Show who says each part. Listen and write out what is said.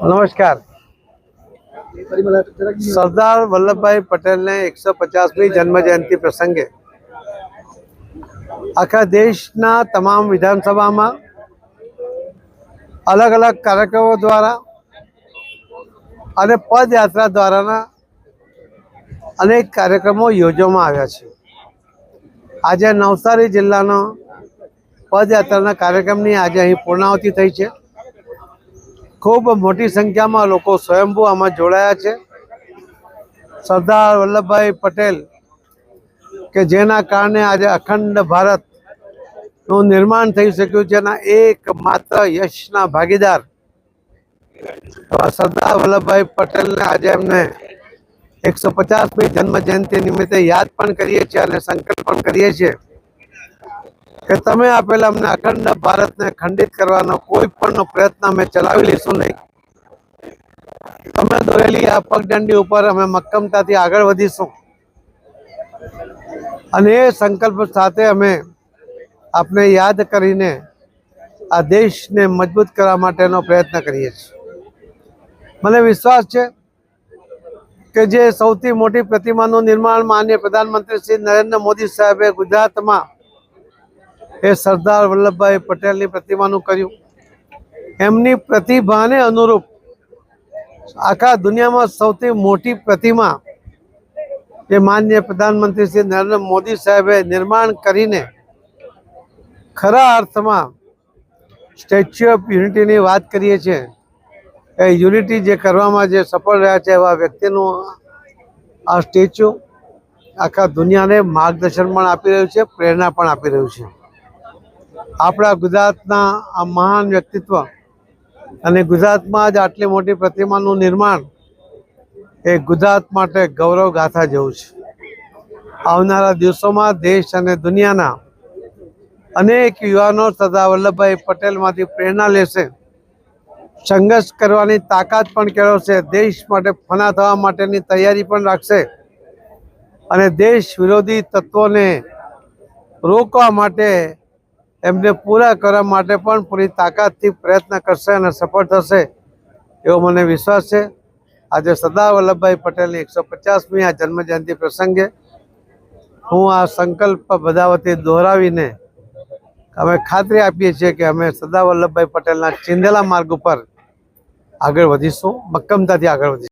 Speaker 1: નમસ્કાર. સરદાર વલ્લભભાઈ પટેલને એકસો પચાસમી જન્મ જયંતિ પ્રસંગે આખા દેશના તમામ વિધાનસભામાં અલગ અલગ કાર્યક્રમો દ્વારા અને પદયાત્રા દ્વારાના અનેક કાર્યક્રમો યોજવામાં આવ્યા છે. આજે નવસારી જિલ્લાનો પદયાત્રાના કાર્યક્રમની આજે અહીં પૂર્ણાવતી થઈ છે. ખૂબ મોટી સંખ્યામાં લોકો સ્વયંભૂ આમાં જોડાયા છે. સરદાર વલ્લભભાઈ પટેલ, કે જેના કારણે આજે અખંડ ભારતનું નિર્માણ થઈ શક્યું છે એના એક માત્ર યશના ભાગીદાર. સરદાર વલ્લભભાઈ પટેલને આજે એમને એકસો પચાસમી જન્મ જયંતિ નિમિત્તે યાદ પણ કરીએ છીએ અને સંકલ્પ પણ કરીએ છીએ. કે તમે આપેલા અમને અખંડ ભારતને ખંડિત કરવાનો કોઈ પણ પ્રયત્ન અમે ચલાવી લઈશું નહીં. તમે દોરેલી આ પગદંડી ઉપર અમે મક્કમતાથી આગળ વધીશું. અને એ સંકલ્પ સાથે અમે આપને યાદ કરીને આ દેશને મજબૂત કરવા માટેનો પ્રયત્ન કરીએ છીએ. મને વિશ્વાસ છે કે જે સૌથી મોટી પ્રતિમાનું નિર્માણ માન્ય પ્રધાનમંત્રી શ્રી નરેન્દ્ર મોદી સાહેબે ગુજરાતમાં એ સરદાર વલ્લભભાઈ પટેલની પ્રતિમાનું કર્યું. એમની પ્રતિભાને અનુરૂપ આખા દુનિયામાં સૌથી મોટી પ્રતિમા જે માન્ય પ્રધાનમંત્રી શ્રી નરેન્દ્ર મોદી સાહેબે નિર્માણ કરીને ખરા અર્થમાં સ્ટેચ્યુ ઓફ યુનિટીની વાત કરીએ છીએ, એ યુનિટી જે કરવામાં જે સફળ રહ્યા છે એવા વ્યક્તિનું આ સ્ટેચ્યુ આખા દુનિયાને માર્ગદર્શન પણ આપી રહ્યું છે, પ્રેરણા પણ આપી રહ્યું છે. આપણા ગુજરાતના આ મહાન વ્યક્તિત્વ અને ગુજરાતમાં જ આટલી મોટી પ્રતિમાનું નિર્માણ એ ગુજરાત માટે ગૌરવ ગાથા જેવું છે. આવનારા દિવસોમાં દેશ અને દુનિયાના અનેક યુવાનો સરદાર વલ્લભભાઈ પટેલમાંથી પ્રેરણા લેશે. સંઘર્ષ કરવાની તાકાત પણ કેળવશે. દેશ માટે ફના થવા માટેની તૈયારી પણ રાખશે. અને દેશ વિરોધી તત્વોને રોકવા માટે એમને પૂરા કરવા માટે પણ પૂરી તાકાતથી પ્રયત્ન કરશે અને સફળ થશે એવો મને વિશ્વાસ છે. આજે સરદાર વલ્લભભાઈ પટેલની એકસો પચાસમી આ જન્મજયંતિ પ્રસંગે હું આ સંકલ્પ બધા વતી દોહરાવીને અમે ખાતરી આપીએ છીએ કે અમે સરદાર વલ્લભભાઈ પટેલના ચિંદેલા માર્ગ ઉપર આગળ વધીશું, મક્કમતાથી આગળ વધીશું.